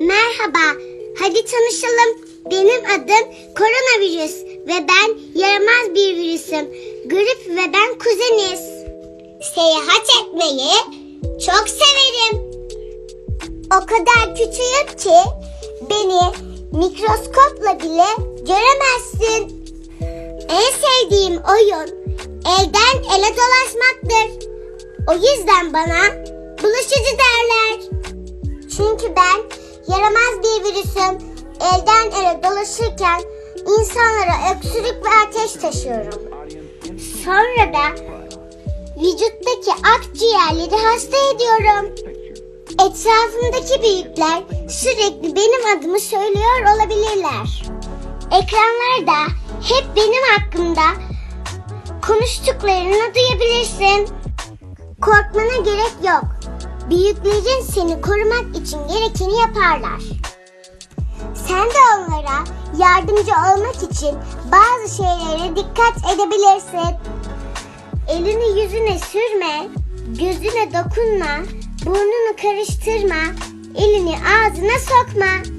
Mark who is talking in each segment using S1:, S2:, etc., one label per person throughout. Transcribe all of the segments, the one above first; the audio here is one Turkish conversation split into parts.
S1: Merhaba, hadi tanışalım. Benim adım koronavirüs ve ben yaramaz bir virüsüm. Grip ve ben kuzeniz. Seyahat etmeyi çok severim. O kadar küçüğüm ki beni mikroskopla bile göremezsin. En sevdiğim oyun elden ele dolaşmaktır. O yüzden bana bulaşıcı derler. Çünkü ben yaramaz bir virüsüm. Elden ele dolaşırken insanlara öksürük ve ateş taşıyorum. Sonra da vücuttaki akciğerleri hasta ediyorum. Etrafımdaki büyükler sürekli benim adımı söylüyor olabilirler. Ekranlarda hep benim hakkımda konuştuklarını duyabilirsin. Büyüklerin seni korumak için gerekeni yaparlar. Sen de onlara yardımcı olmak için bazı şeylere dikkat edebilirsin. Elini yüzüne sürme, gözüne dokunma, burnunu karıştırma, elini ağzına sokma.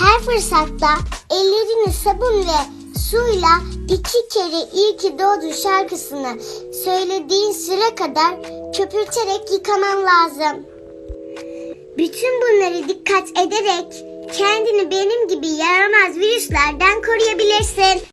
S1: Her fırsatta ellerini sabun ve suyla iki kere iyi ki doğdun şarkısını söylediğin süre kadar köpürterek yıkaman lazım. Bütün bunları dikkat ederek kendini benim gibi yaramaz virüslerden koruyabilirsin.